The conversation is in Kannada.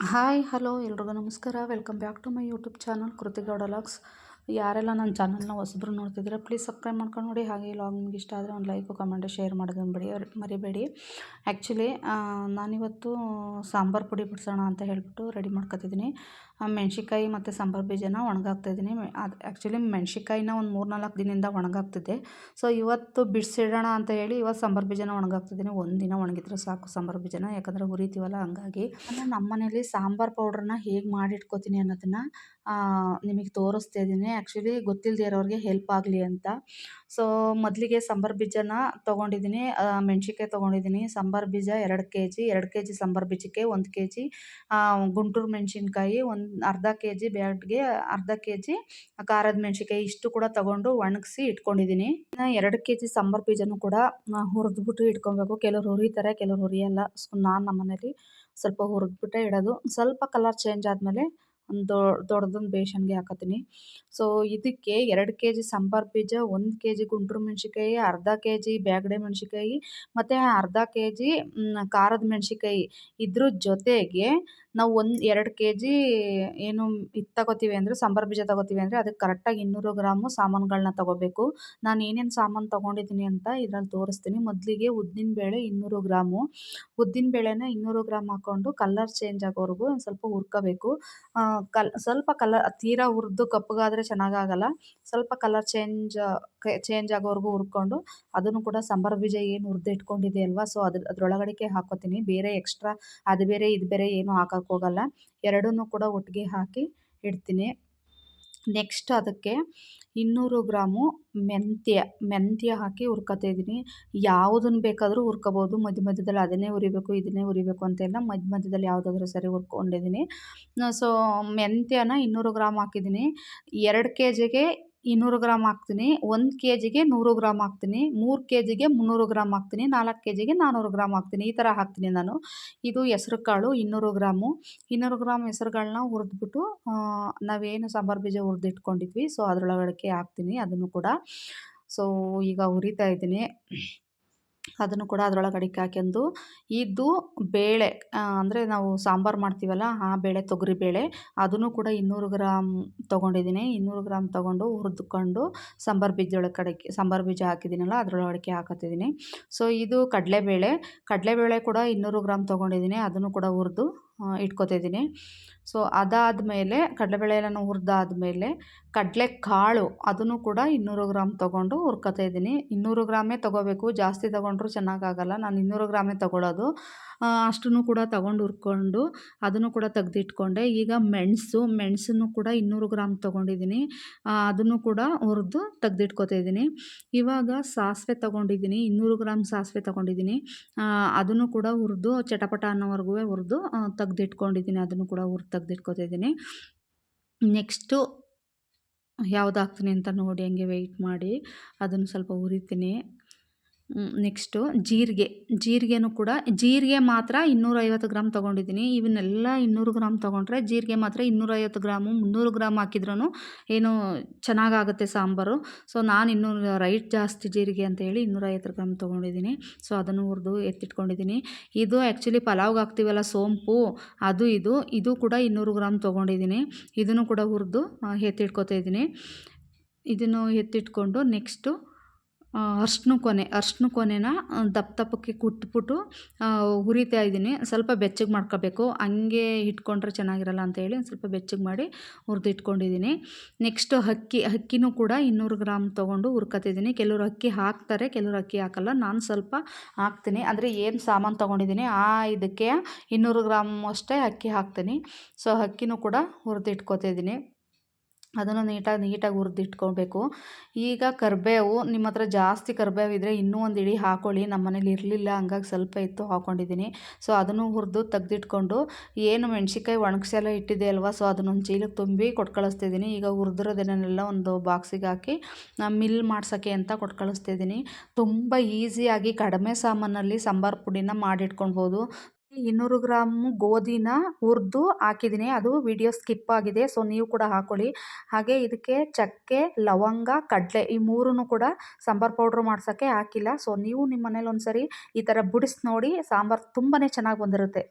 ಹಾಯ್, ಹಲೋ, ಎಲ್ರಿಗೂ ನಮಸ್ಕಾರ. Welcome back to my YouTube channel Krithi Gowda vlogs ಯಾರೆಲ್ಲ ನನ್ನ ಚಾನಲ್ನ ಹೊಸಬ್ರು ನೋಡ್ತಿದ್ರೆ ಪ್ಲೀಸ್ ಸಬ್ಸ್ಕ್ರೈಬ್ ಮಾಡ್ಕೊಂಡು ನೋಡಿ. ಹಾಗೆ ಲಾಗ್ ನಿಮ್ಗೆ ಇಷ್ಟ ಆದರೆ ಒಂದು ಲೈಕು ಕಮೆಂಟು ಶೇರ್ ಮಾಡೋದನ್ನು ಬಿಡಿ ಮರಿಬೇಡಿ. ಆ್ಯಕ್ಚುಲಿ ನಾನಿವತ್ತು ಸಾಂಬಾರು ಪುಡಿ ಬಿಡಿಸೋಣ ಅಂತ ಹೇಳಿಬಿಟ್ಟು ರೆಡಿ ಮಾಡ್ಕೊತಿದ್ದೀನಿ. ಮೆಣ್ಸಿಕಾಯಿ ಮತ್ತು ಸಾಂಬಾರು ಬೀಜನ ಒಣಗಾಕ್ತಾಯಿದ್ದೀನಿ ಅದು ಆ್ಯಕ್ಚುಲಿ ಮೆಣ್ಸಿಕಾಯಿನ ಒಂದು ಮೂರು ನಾಲ್ಕು ದಿನದಿಂದ ಒಣಗಾಗ್ತಿದೆ. ಸೊ ಇವತ್ತು ಬಿಡಿಸಿಡೋಣ ಅಂತ ಹೇಳಿ ಇವತ್ತು ಸಾಂಬಾರು ಬೀಜನ ಒಣಗಾಕ್ತಿದ್ದೀನಿ ಒಂದು ದಿನ ಒಣಗಿದ್ರೆ ಸಾಕು ಸಾಂಬಾರು ಬೀಜನ, ಯಾಕಂದರೆ ಹುರಿತೀವಲ್ಲ ಹಂಗಾಗಿ. ನಮ್ಮ ಮನೇಲಿ ಸಾಂಬಾರು ಪೌಡ್ರನ್ನ ಹೇಗೆ ಮಾಡಿಟ್ಕೋತೀನಿ ಅನ್ನೋದನ್ನು ನಿಮಗೆ ತೋರಿಸ್ತಾ ಇದ್ದೀನಿ. ಆ್ಯಕ್ಚುಲಿ ಗೊತ್ತಿಲ್ಲದೆ ಇರೋರಿಗೆ ಹೆಲ್ಪ್ ಆಗಲಿ ಅಂತ. ಸೊ ಮೊದಲಿಗೆ ಸಾಂಬಾರು ಬೀಜನ ತೊಗೊಂಡಿದ್ದೀನಿ. ಮೆಣ್ಸಿನ್ಕಾಯಿ ತೊಗೊಂಡಿದ್ದೀನಿ. ಸಾಂಬಾರು ಬೀಜ ಎರಡು ಕೆ ಜಿ ಎರಡು ಕೆ ಜಿ ಸಾಂಬಾರು ಬೀಜಕ್ಕೆ ಒಂದು ಕೆ ಜಿ ಗುಂಟೂರು ಮೆಣಸಿನ್ಕಾಯಿ, ಒಂದು ಅರ್ಧ ಕೆ ಜಿ ಬ್ಯಾಡ್ಗೆ ಅರ್ಧ ಕೆ ಜಿ ಖಾರದ ಮೆಣ್ಸಿನ್ಕಾಯಿ ಇಷ್ಟು ಕೂಡ ತಗೊಂಡು ಒಣಗಿಸಿ ಇಟ್ಕೊಂಡಿದ್ದೀನಿ. ಎರಡು ಕೆ ಜಿ ಸಾಂಬಾರು ಬೀಜನೂ ಕೂಡ ಹುರಿದ್ಬಿಟ್ಟು ಇಟ್ಕೊಬೇಕು. ಕೆಲವ್ರು ಹುರಿತಾರೆ, ಕೆಲವ್ರು ಹುರಿಯಲ್ಲ. ಸೊ, ನಾನು ನಮ್ಮನೇಲಿ ಸ್ವಲ್ಪ ಹುರಿದ್ಬಿಟ್ಟೆ ಇಡೋದು. ಸ್ವಲ್ಪ ಕಲರ್ ಚೇಂಜ್ ಆದಮೇಲೆ ಒಂದು ದೊಡ್ಡದೊಂದು ಬೇಷನ್ಗೆ ಹಾಕತ್ತೀನಿ. ಸೊ ಇದಕ್ಕೆ ಎರಡು ಕೆ ಜಿ ಸಾಂಬಾರು ಬೀಜ, ಒಂದು ಕೆ ಜಿ ಗುಂಟ್ರು ಮೆಣಸಿಕಾಯಿ ಅರ್ಧ ಕೆ ಜಿ ಬ್ಯಾಗಡೆ ಮೆಣಸಿಕಾಯಿ ಮತ್ತು ಅರ್ಧ ಕೆ ಜಿ ಖಾರದ ಮೆಣಸಿಕಾಯಿ ಇದ್ರ ಜೊತೆಗೆ ನಾವು ಒಂದು, ಎರಡು ಕೆ ಜಿ ಏನು ಇದು ತಗೋತೀವಿ ಅಂದರೆ, ಸಾಂಬಾರು ಬೀಜ ತಗೋತೀವಿ ಅಂದರೆ ಅದಕ್ಕೆ ಕರೆಕ್ಟಾಗಿ ಇನ್ನೂರು ಗ್ರಾಮು ಸಾಮಾನುಗಳನ್ನ ತಗೋಬೇಕು. ನಾನು ಏನೇನು ಸಾಮಾನು ತೊಗೊಂಡಿದ್ದೀನಿ ಅಂತ ಇದರಲ್ಲಿ ತೋರಿಸ್ತೀನಿ. ಮೊದಲಿಗೆ ಉದ್ದಿನ ಬೇಳೆ ಇನ್ನೂರು ಗ್ರಾಮು. ಉದ್ದಿನ ಬೇಳೆನ ಇನ್ನೂರು ಗ್ರಾಮ್ ಹಾಕ್ಕೊಂಡು ಕಲ್ಲರ್ ಚೇಂಜ್ ಆಗೋವರೆಗೂ ಒಂದು ಸ್ವಲ್ಪ ಹುರ್ಕೋಬೇಕು. ಕಲ್, ಸ್ವಲ್ಪ ಕಲರ್, ತೀರಾ ಹುರಿದು ಕಪ್ಪಗಾದರೆ ಚೆನ್ನಾಗಾಗಲ್ಲ. ಸ್ವಲ್ಪ ಕಲರ್ ಚೇಂಜ್ ಚೇಂಜ್ ಆಗೋವರೆಗೂ ಹುರ್ಕೊಂಡು ಅದನ್ನು ಕೂಡ ಸಾಂಬಾರು ಬೀಜ ಏನು ಹುರಿದು ಇಟ್ಕೊಂಡಿದೆ ಅಲ್ವಾ, ಸೊ ಅದ್ರ, ಅದರೊಳಗಡೆಗೆ ಹಾಕೋತೀನಿ. ಬೇರೆ ಎಕ್ಸ್ಟ್ರಾ, ಅದು ಬೇರೆ, ಇದು ಬೇರೆ ಏನು ಹಾಕೋಕ್ಕೋಗಲ್ಲ ಎರಡನ್ನೂ ಕೂಡ ಒಟ್ಟಿಗೆ ಹಾಕಿ ಇಡ್ತೀನಿ. ನೆಕ್ಸ್ಟ್ ಅದಕ್ಕೆ ಇನ್ನೂರು ಗ್ರಾಮು ಮೆಂತ್ಯ ಮೆಂತ್ಯ ಹಾಕಿ ಹುರ್ಕೊತಾ ಇದ್ದೀನಿ. ಯಾವುದನ್ನು ಬೇಕಾದರೂ ಹುರ್ಕೋಬೋದು. ಮಧ್ಯ ಮಧ್ಯದಲ್ಲಿ ಅದನ್ನೇ ಹುರಿಬೇಕು, ಇದನ್ನೇ ಹುರಿಬೇಕು ಅಂತೆಲ್ಲ ಮಧ್ಯ ಮಧ್ಯದಲ್ಲಿ ಯಾವುದಾದ್ರೂ ಸರಿ ಹುರ್ಕೊಂಡಿದ್ದೀನಿ. ಸೊ ಮೆಂತ್ಯನ ಇನ್ನೂರು ಗ್ರಾಮ್ ಹಾಕಿದ್ದೀನಿ. ಎರಡು ಕೆ ಜಿಗೆ ಇನ್ನೂರು ಗ್ರಾಮ್ ಹಾಕ್ತೀನಿ. ಒಂದು ಕೆ ಜಿಗೆ ನೂರು ಗ್ರಾಮ್ ಹಾಕ್ತೀನಿ. ಮೂರು ಕೆ ಜಿಗೆ ಮುನ್ನೂರು ಗ್ರಾಮ್ ಹಾಕ್ತೀನಿ. ನಾಲ್ಕು ಕೆ ಜಿಗೆ ನಾನ್ನೂರು ಗ್ರಾಮ್ ಹಾಕ್ತೀನಿ. ಈ ಥರ ಹಾಕ್ತೀನಿ ನಾನು. ಇದು ಹೆಸ್ರು ಕಾಳು ಇನ್ನೂರು ಗ್ರಾಮು. ಇನ್ನೂರು ಗ್ರಾಮ್ ಹೆಸ್ರುಗಳನ್ನ ಹುರಿದ್ಬಿಟ್ಟು ನಾವೇನು ಸಾಂಬಾರು ಬೀಜ ಹುರಿದಿಟ್ಕೊಂಡಿದ್ವಿ. ಸೊ ಅದರೊಳಗಡೆ ಹಾಕ್ತೀನಿ. ಅದನ್ನು ಕೂಡ. ಸೊ, ಈಗ ಹುರಿತಾ ಇದ್ದೀನಿ. ಅದನ್ನು ಕೂಡ ಅದರೊಳಗೆ ಅಡಿಕೆ ಹಾಕ್ಯಂಡು ಇದು ಬೇಳೆ ಅಂದರೆ ನಾವು ಸಾಂಬಾರು ಮಾಡ್ತೀವಲ್ಲ, ಆ ಬೇಳೆ ತೊಗರಿ ಬೇಳೆ, ಅದನ್ನು ಕೂಡ ಇನ್ನೂರು ಗ್ರಾಮ್ ತೊಗೊಂಡಿದ್ದೀನಿ. ಇನ್ನೂರು ಗ್ರಾಮ್ ತೊಗೊಂಡು ಹುರಿದುಕೊಂಡು ಸಾಂಬಾರು ಬೀಜದೊಳಗೆ ಕಡೆಗೆ ಸಾಂಬಾರು ಬೀಜ ಹಾಕಿದ್ದೀನಲ್ಲ, ಅದರೊಳಗೆ ಅಡಿಕೆ ಹಾಕತ್ತಿದ್ದೀನಿ. ಸೊ ಇದು ಕಡಲೆಬೇಳೆ ಕಡಲೆಬೇಳೆ ಕೂಡ ಇನ್ನೂರು ಗ್ರಾಮ್ ತೊಗೊಂಡಿದ್ದೀನಿ, ಅದನ್ನು ಕೂಡ ಹುರಿದು ಇಟ್ಕೊತಿದ್ದೀನಿ. ಸೊ ಅದಾದಮೇಲೆ ಕಡಲೆಬೇಳೆ ಮೇಲೆ ಕಡಲೆ ಕಾಳು ಅದನ್ನು ಕೂಡ ಇನ್ನೂರು ಗ್ರಾಮ್ ತೊಗೊಂಡು ಹುರ್ಕೊತಾ ಇದ್ದೀನಿ ಇನ್ನೂರು ಗ್ರಾಮೇ ತೊಗೋಬೇಕು. ಜಾಸ್ತಿ ತೊಗೊಂಡ್ರು ಚೆನ್ನಾಗಾಗಲ್ಲ. ನಾನು ಇನ್ನೂರು ಗ್ರಾಮೇ ತೊಗೊಳೋದು. ಅಷ್ಟನ್ನು ಕೂಡ ತೊಗೊಂಡು ಹುರ್ಕೊಂಡು ಅದನ್ನು ಕೂಡ ತೆಗೆದಿಟ್ಕೊಂಡೆ. ಈಗ ಮೆಣಸು, ಮೆಣಸನ್ನು ಕೂಡ ಇನ್ನೂರು ಗ್ರಾಮ್ ತೊಗೊಂಡಿದ್ದೀನಿ. ಅದನ್ನು ಕೂಡ ಹುರಿದು ತೆಗೆದಿಟ್ಕೋತಾ ಇದ್ದೀನಿ ಇವಾಗ ಸಾಸಿವೆ ತೊಗೊಂಡಿದ್ದೀನಿ. ಇನ್ನೂರು ಗ್ರಾಮ್ ಸಾಸಿವೆ ತೊಗೊಂಡಿದ್ದೀನಿ. ಅದನ್ನು ಕೂಡ ಹುರಿದು, ಚಟಪಟ ಅನ್ನೋವರೆಗೂ ಹುರಿದು ತೆಗ್ದಿಟ್ಕೊಂಡಿದ್ದೀನಿ, ಅದನ್ನು ಕೂಡ ಊರು ತೆಗೆದಿಟ್ಕೊತಿದ್ದೀನಿ ನೆಕ್ಸ್ಟು ಯಾವ್ದು ಹಾಕ್ತೀನಿ ಅಂತ ನೋಡಿ, ಹಂಗೆ ವೆಯ್ಟ್ ಮಾಡಿ, ಅದನ್ನು ಸ್ವಲ್ಪ ಹುರಿತೀನಿ. ನೆಕ್ಸ್ಟು ಜೀರಿಗೆ. ಜೀರಿಗೆನೂ ಕೂಡ, ಜೀರಿಗೆ ಮಾತ್ರ ಇನ್ನೂರೈವತ್ತು ಗ್ರಾಮ್ ತೊಗೊಂಡಿದ್ದೀನಿ. ಇವನ್ನೆಲ್ಲ ಇನ್ನೂರು ಗ್ರಾಮ್ ತೊಗೊಂಡ್ರೆ ಜೀರಿಗೆ ಮಾತ್ರ ಇನ್ನೂರೈವತ್ತು ಗ್ರಾಮು, ಮುನ್ನೂರು ಗ್ರಾಮ್ ಹಾಕಿದ್ರೂ ಏನು ಚೆನ್ನಾಗಾಗುತ್ತೆ ಸಾಂಬಾರು. ಸೊ, ನಾನು ಇನ್ನೂರು, ರೈಟ್ ಜಾಸ್ತಿ ಜೀರಿಗೆ ಅಂತ ಹೇಳಿ ಇನ್ನೂರೈವತ್ತು ಗ್ರಾಮ್ ತೊಗೊಂಡಿದ್ದೀನಿ. ಸೊ, ಅದನ್ನು ಹುರಿದು ಎತ್ತಿಟ್ಕೊಂಡಿದ್ದೀನಿ. ಇದು ಆ್ಯಕ್ಚುಲಿ ಪಲಾವ್ಗೆ ಹಾಕ್ತೀವಲ್ಲ, ಸೋಂಪು, ಅದು ಇದು ಇದು ಕೂಡ ಇನ್ನೂರು ಗ್ರಾಮ್ ತೊಗೊಂಡಿದ್ದೀನಿ. ಇದನ್ನು ಕೂಡ ಹುರಿದು ಎತ್ತಿಟ್ಕೊತಾ ಇದ್ದೀನಿ. ಇದನ್ನು ಎತ್ತಿಟ್ಕೊಂಡು ನೆಕ್ಸ್ಟು ಅರ್ಶಿನ ಕೊನೆ, ಅರ್ಶಿನ ಕೊನೆನ ದಪ್ಪ ದಪ್ಪಕ್ಕೆ ಕುಟ್ಬಿಟ್ಟು ಹುರಿತಾ ಇದ್ದೀನಿ. ಸ್ವಲ್ಪ ಬೆಚ್ಚಗೆ ಮಾಡ್ಕೋಬೇಕು. ಹಂಗೆ ಇಟ್ಕೊಂಡ್ರೆ ಚೆನ್ನಾಗಿರಲ್ಲ ಅಂತ ಹೇಳಿ ಒಂದು ಸ್ವಲ್ಪ ಬೆಚ್ಚಗೆ ಮಾಡಿ ಹುರಿದು ಇಟ್ಕೊಂಡಿದ್ದೀನಿ. ನೆಕ್ಸ್ಟು ಅಕ್ಕಿ ಅಕ್ಕಿನೂ ಕೂಡ ಇನ್ನೂರು ಗ್ರಾಮ್ ತೊಗೊಂಡು ಹುರ್ಕೊತಿದ್ದೀನಿ ಕೆಲವರು ಅಕ್ಕಿ ಹಾಕ್ತಾರೆ, ಕೆಲವರು ಅಕ್ಕಿ ಹಾಕಲ್ಲ. ನಾನು ಸ್ವಲ್ಪ ಹಾಕ್ತೀನಿ. ಅಂದರೆ ಏನು ಸಾಮಾನು ತೊಗೊಂಡಿದ್ದೀನಿ, ಆ ಇದಕ್ಕೆ ಇನ್ನೂರು ಗ್ರಾಮ್ ಅಷ್ಟೇ ಅಕ್ಕಿ ಹಾಕ್ತೀನಿ. ಸೊ ಅಕ್ಕಿನೂ ಕೂಡ ಹುರಿದು ಇಟ್ಕೊತಿದ್ದೀನಿ. ಅದನ್ನು ನೀಟಾಗಿ ನೀಟಾಗಿ ಹುರಿದಿಟ್ಕೊಬೇಕು. ಈಗ ಕರಿಬೇವು, ನಿಮ್ಮ ಹತ್ರ ಜಾಸ್ತಿ ಕರಿಬೇವು ಇದ್ದರೆ ಇನ್ನೂ ಒಂದು ಇಡೀ ಹಾಕ್ಕೊಳ್ಳಿ ನಮ್ಮ ಮನೇಲಿ ಇರಲಿಲ್ಲ, ಹಂಗಾಗಿ ಸ್ವಲ್ಪ ಇತ್ತು ಹಾಕ್ಕೊಂಡಿದ್ದೀನಿ ಸೊ, ಅದನ್ನು ಹುರಿದು ತೆಗ್ದಿಟ್ಕೊಂಡು, ಏನು ಮೆಣ್ಸಿನ್ಕಾಯಿ ಒಣಗಿಸೆಲ್ಲ ಇಟ್ಟಿದೆ ಅಲ್ವಾ, ಸೊ, ಅದನ್ನೊಂದು ಚೀಲಕ್ಕೆ ತುಂಬಿ ಕೊಟ್ಟು ಕಳಿಸ್ತಿದ್ದೀನಿ ಈಗ ಹುರಿದಿರೋದನ್ನೆಲ್ಲ ಒಂದು ಬಾಕ್ಸಿಗೆ ಹಾಕಿ ಮಿಲ್ ಮಾಡ್ಸೋಕ್ಕೆ ಅಂತ ಕೊಟ್ಟು ಕಳಿಸ್ತಿದ್ದೀನಿ ತುಂಬ ಈಸಿಯಾಗಿ ಕಡಿಮೆ ಸಾಮಾನಲ್ಲಿ ಸಾಂಬಾರು ಪುಡಿನ ಮಾಡಿಟ್ಕೊಳ್ಬೋದು. ಇನ್ನೂರು ಗ್ರಾಮು ಗೋಧಿನ ಹುರಿದು ಹಾಕಿದ್ದೀನಿ. ಅದು ವಿಡಿಯೋ ಸ್ಕಿಪ್ ಆಗಿದೆ ಸೊ ನೀವು ಕೂಡ ಹಾಕೊಳ್ಳಿ. ಹಾಗೆ ಇದಕ್ಕೆ ಚಕ್ಕೆ, ಲವಂಗ, ಕಡಲೆ ಈ ಮೂರೂ ಕೂಡ ಸಾಂಬಾರು ಪೌಡ್ರ್ ಮಾಡ್ಸೋಕ್ಕೆ ಹಾಕಿಲ್ಲ. ಸೊ ನೀವು ನಿಮ್ಮ ಮನೇಲಿ ಒಂದ್ಸರಿ ಈ ಥರ ಬಿಡಿಸಿ ನೋಡಿ, ಸಾಂಬಾರು ತುಂಬಾ ಚೆನ್ನಾಗಿ ಬಂದಿರುತ್ತೆ.